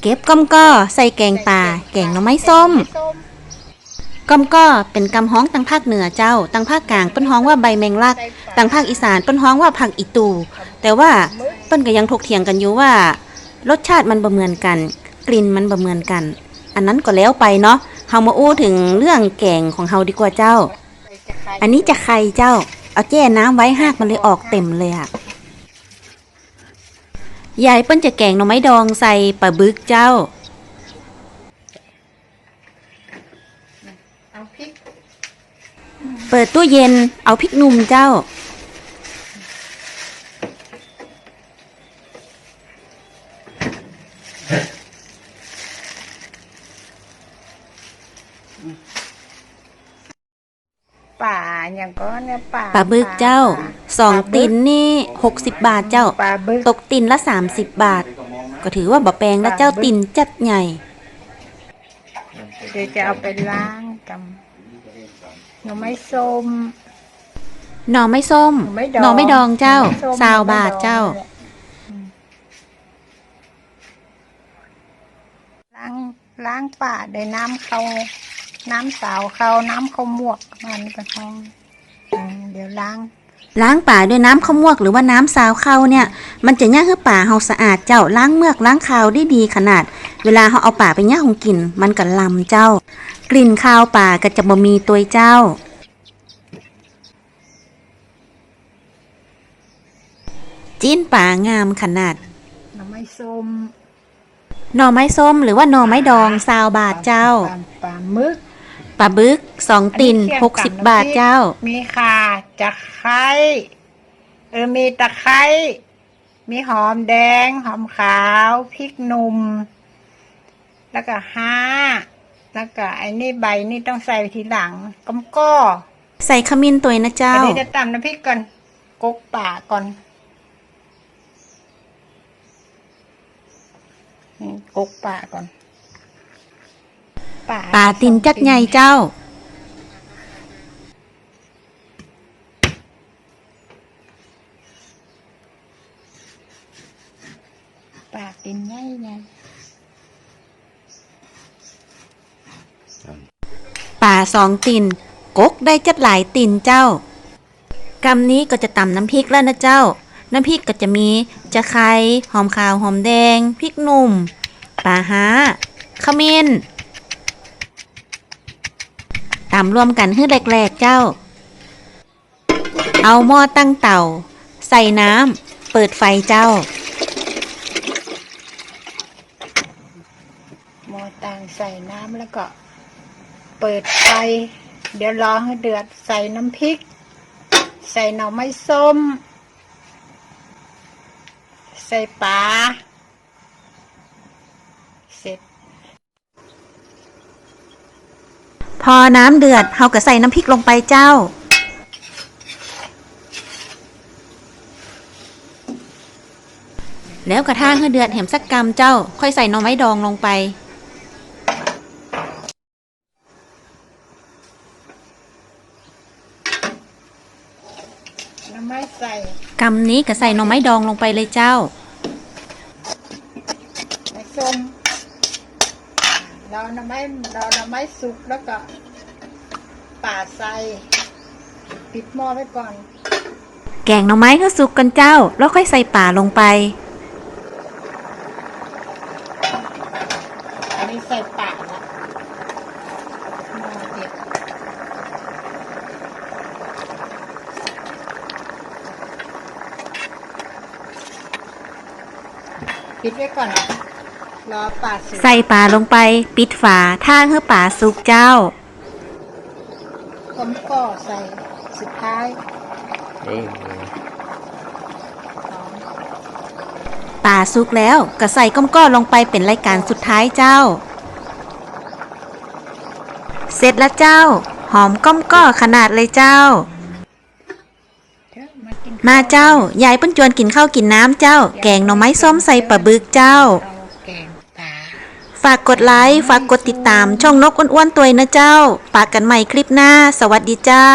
เก็บก้อมก้อใส่แกงป่า แกงหน่อไม้ส้มก้อมก้อเป็นกำฮ้องตังภาคเหนือเจ้า ตังภาคกลางเปิ้นฮ้องว่าใบแมงลัก ตังภาคอีสานเปิ้นฮ้องว่าผักอีตู แต่ว่าเปิ้นก็ยังถกเถียงกันอยู่ว่า รสชาติมันบ่เหมือนกัน กลิ่นมันบ่เหมือนกัน อันนั้นก็แล้วไปเนาะเฮามาอู้ถึงเรื่องแกงของเฮาดีกว่าเจ้า อันนี้จะไข่เจ้า เอาแจ้น้ำไว้หากมันเลยออกเต็มเลยอะ ยายเปิ้นจะแกงหน่อไม้ดองใส่ปลาบึกเจ้า เอาพริก เปิดตู้เย็นเอาพริกหนุ่มเจ้า ป่า อย่างก็เนี่ยป่าปลาบึกเจ้าสองตินนี่หกสิบบาทเจ้า ปลาบึกตกตินละสามสิบบาท ก็ถือว่าบ่แปลงแล้วเจ้าตินจัดใหญ่เดี๋ยวจะเอาไปล้างกับหน่อไม้ส้มหน่อไม้ส้มหน่อไม้ดองหน่อไม้ดองเจ้าหน่อไม้ส้มซาวหน่อไม้บาทดองเจ้าอืมล้างล้างป่าได้น้ำเขา น้ำสาวเขาน้ำเขามวกมันกระทองอืมเดี๋ยวล้าง ล้างป่าด้วยน้ำข้าวมวกหรือว่าน้ำซาวข้าวเนี่ย มันจะย่างให้ป่าเฮาสะอาดเจ้าล้างเมือกล้างคาวได้ดีขนาด เวลาเฮาเอาป่าไปย่างของกินมันก็ลำเจ้า กลิ่นคาวป่าก็จะบ่มีตัวเจ้าจิ้นป่างามขนาด หน่อไม้ส้ม หน่อไม้ส้มหรือว่าหน่อไม้ดองซาวบาทเจ้าปลปลาหมึก ปลาบึกสองตินอัเคี่ยหวกกัสิบน้ำบาทพริกเจ้า มีข่าจะไคร้เออมีตะไคร้มีหอมแดง หอมขาวพริกหนุ่ม แล้วก็ห้า แล้วก็ไอ้นี่ใบนี่ต้องใส่ทีหลังก้มก้อใส่ขมิ้นตัวนะเจ้าอันนี้จะตำน้ำพริกก่อนกกป่าก่อนนี่กกป่าก่อน ป่าปลาตินจัดใหญ่เจ้าป่าตินใหญ่ใหญ่ป่าสองตินกกได้จัดหลายตินเจ้ากำนี้ก็จะตำน้ำพริกแล้วนะเจ้า น้ำพริกก็จะมีจะไคร้หอมขาวหอมแดงพริกหนุ่มปลาฮาขมิ้นตำรวมกันให้แหลกๆเจ้า เอาหม้อตั้งเตา ใส่น้ำ เปิดไฟเจ้า หม้อตางใส่น้ำแล้วก็ เปิดไฟ เดี๋ยวรอให้เดือดใส่น้ำพริก ใส่หน่อไม้ส้ม ใส่ปลาเสร็จ พอน้ำเดือดเฮาก็ใส่น้ำพริกลงไปเจ้า แล้วกระทางให้เดือดแหมสักกำเจ้า ค่อยใส่หน่อไม้ดองลงไปหน่อไม้ใส่กำนี้ก็ใส่หน่อไม้ดองลงไปเลยเจ้าไม้ส้ม เราหน่อไม้เราหน่อไม้สุกแล้วก็ป่าใส่ปิดหม้อไว้ก่อน แกงหน่อไม้ก็สุกกันเจ้า แล้วค่อยใส่ป่าลงไป อันนี้ใส่ป่าละหม้อเด็ดปิดไว้ก่อน รอป่าสุกใส่ป่าลงไป ปิดฝาท่างให้ป่าสุกเจ้า ผมก็ใส่สุดท้ายป่าสุกแล้วก็ใส่ก้อมก้อลงไปเป็นรายการสุดท้ายเจ้า เสร็จแล้วเจ้า หอมก้อมก้อขนาดเลยเจ้าเถอะมากิน มาเจ้า ยายเปิ้นจวนกินข้าวกินน้ำเจ้า แกงหน่อไม้ส้มใส่ปลาบึกเจ้าเราแกงป่า ฝากกดไลค์ ฝากกดติดตามช่องนกอ้วนๆตัวนะเจ้า ปากกันใหม่คลิปหน้า สวัสดีเจ้า